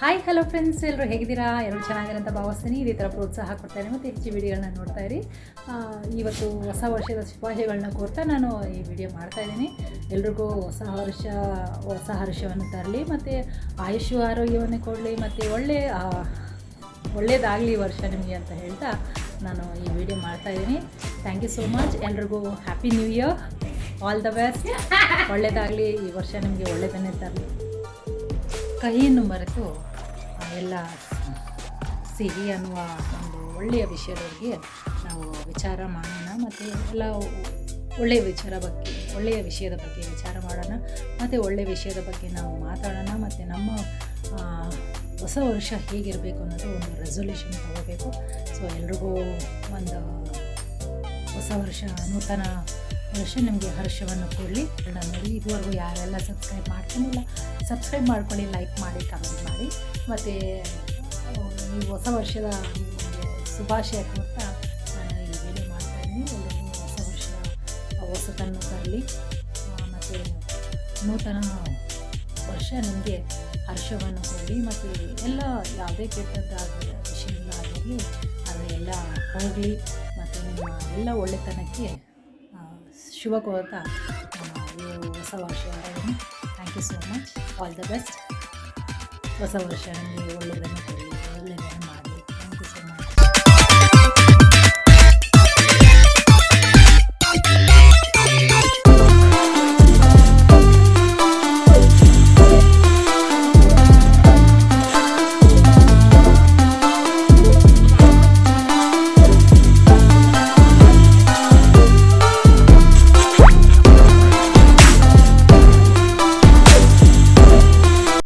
Hi hello friends ಎಲ್ಲರೂ ಹೇಗಿದ್ದೀರಾ? ಎಲ್ಲರೂ ಚೆನ್ನಾಗಿರೋಂಥ ಭಾವಿಸ್ತೀನಿ. ಇದೇ ಥರ ಪ್ರೋತ್ಸಾಹ ಕೊಡ್ತಾರೆ ಮತ್ತು ಹೆಚ್ಚು ವಿಡಿಯೋಗಳನ್ನ ನೋಡ್ತಾ ಇರಿ. ಇವತ್ತು ಹೊಸ ವರ್ಷದ ಶುಭಾಶಯಗಳನ್ನ ಕೋರ್ತಾ ನಾನು ಈ ವಿಡಿಯೋ ಮಾಡ್ತಾ ಇದ್ದೀನಿ. ಎಲ್ರಿಗೂ ಹೊಸ ವರ್ಷ ಹೊಸ ಹರ್ಷವನ್ನು ತರಲಿ, ಮತ್ತು ಆಯುಷ್ಯ ಆರೋಗ್ಯವನ್ನು ಕೊಡಲಿ, ಮತ್ತು ಒಳ್ಳೆ ಒಳ್ಳೆಯದಾಗಲಿ ವರ್ಷ ನಿಮಗೆ ಅಂತ ಹೇಳ್ತಾ ನಾನು ಈ ವಿಡಿಯೋ ಮಾಡ್ತಾ ಇದ್ದೀನಿ. ಥ್ಯಾಂಕ್ ಯು ಸೋ ಮಚ್ ಎಲ್ರಿಗೂ happy new year all the best ಒಳ್ಳೇದಾಗಲಿ ಈ ವರ್ಷ ನಿಮಗೆ ಒಳ್ಳೆಯದನ್ನೇ ತರಲಿ. ಕಹಿಯನ್ನು ಮರೆತು ಎಲ್ಲ ಸಿಹಿ ಅನ್ನುವ ಒಂದು ಒಳ್ಳೆಯ ವಿಷಯದ ಬಗ್ಗೆ ನಾವು ವಿಚಾರ ಮಾಡೋಣ ಮತ್ತು ಎಲ್ಲ ಒಳ್ಳೆಯ ವಿಚಾರ ಬಗ್ಗೆ, ಒಳ್ಳೆಯ ವಿಷಯದ ಬಗ್ಗೆ ವಿಚಾರ ಮಾಡೋಣ ಮತ್ತು ಒಳ್ಳೆಯ ವಿಷಯದ ಬಗ್ಗೆ ನಾವು ಮಾತಾಡೋಣ ಮತ್ತು ನಮ್ಮ ಹೊಸ ವರ್ಷ ಹೇಗಿರಬೇಕು ಅನ್ನೋದು ಒಂದು ರೆಸೊಲ್ಯೂಷನ್ ತಗೋಬೇಕು. ಸೊ ಎಲ್ರಿಗೂ ಒಂದು ಹೊಸ ವರ್ಷ ನೂತನ ವರ್ಷ ನಿಮಗೆ ಹರ್ಷವನ್ನು ಕೊಡಲಿ ನೋಡಿ. ಇದುವರೆಗೂ ಯಾರೆಲ್ಲ ಸಬ್ಸ್ಕ್ರೈಬ್ ಮಾಡ್ಕೊಂಡಿಲ್ಲ ಸಬ್ಸ್ಕ್ರೈಬ್ ಮಾಡ್ಕೊಳ್ಳಿ ಲೈಕ್ ಮಾಡಿ ಕಮೆಂಟ್ ಮಾಡಿ. ಮತ್ತು ಈ ಹೊಸ ವರ್ಷದ ಶುಭಾಶಯ ಕೊಡ್ತಾ ನಾನು ಈ ಮಾಡ್ತಾಯಿದ್ದೀನಿ ಹೊಸ ವರ್ಷ ಹೊಸತನ್ನು ತರಲಿ. ಮತ್ತು ನೂತನ ವರ್ಷ ನಿಮಗೆ ಹರ್ಷವನ್ನು ಕೊಡಲಿ ಮತ್ತು ಎಲ್ಲ ಯಾವುದೇ ಕೆಟ್ಟದ್ದಾಗಲಿ ವಿಷಯಗಳಾಗಿರಲಿ ಅದೆಲ್ಲ ಹೋಗಲಿ. ಮತ್ತು ನಿಮ್ಮ ಎಲ್ಲ ಒಳ್ಳೆತನಕ್ಕೆ ಈ ಹೊಸ ವರ್ಷ thank you so much all the best ಹೊಸ ವರ್ಷ ನಿಮಗೆ ಒಳ್ಳೆಯದನ್ನು ಕೊಡಲಿ